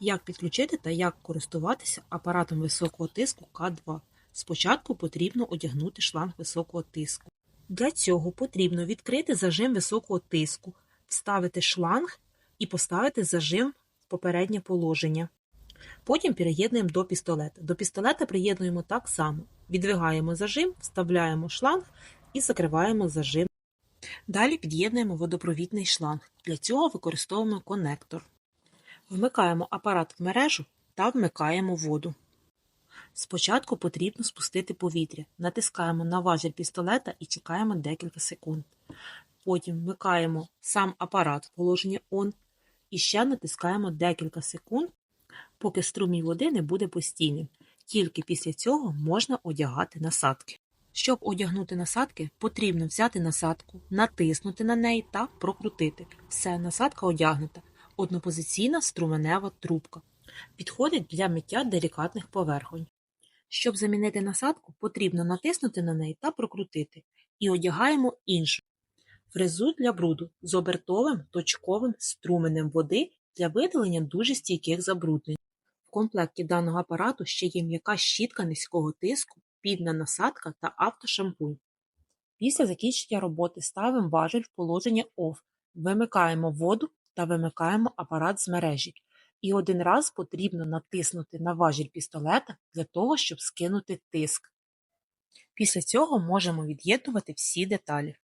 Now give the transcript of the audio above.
Як підключити та як користуватися апаратом високого тиску К2? Спочатку потрібно одягнути шланг високого тиску. Для цього потрібно відкрити зажим високого тиску, вставити шланг і поставити зажим в попереднє положення. Потім переєднуємо до пістолета. До пістолета приєднуємо так само. Відвигаємо зажим, вставляємо шланг і закриваємо зажим. Далі під'єднуємо водопровідний шланг. Для цього використовуємо конектор. Вмикаємо апарат в мережу та вмикаємо воду. Спочатку потрібно спустити повітря. Натискаємо на важіль пістолета і чекаємо декілька секунд. Потім вмикаємо сам апарат в положення ON і ще натискаємо декілька секунд, поки струмінь води не буде постійним. Тільки після цього можна одягати насадки. Щоб одягнути насадки, потрібно взяти насадку, натиснути на неї та прокрутити. Все, насадка одягнута. Однопозиційна струменева трубка. Підходить для миття делікатних поверхонь. Щоб замінити насадку, потрібно натиснути на неї та прокрутити. І одягаємо іншу. Фрезу для бруду з обертовим точковим струменем води для видалення дуже стійких забруднень. В комплекті даного апарату ще є м'яка щітка низького тиску, підна насадка та автошампунь. Після закінчення роботи ставимо важіль в положення OFF, вимикаємо воду та вимикаємо апарат з мережі. І один раз потрібно натиснути на важіль пістолета для того, щоб скинути тиск. Після цього можемо від'єднувати всі деталі.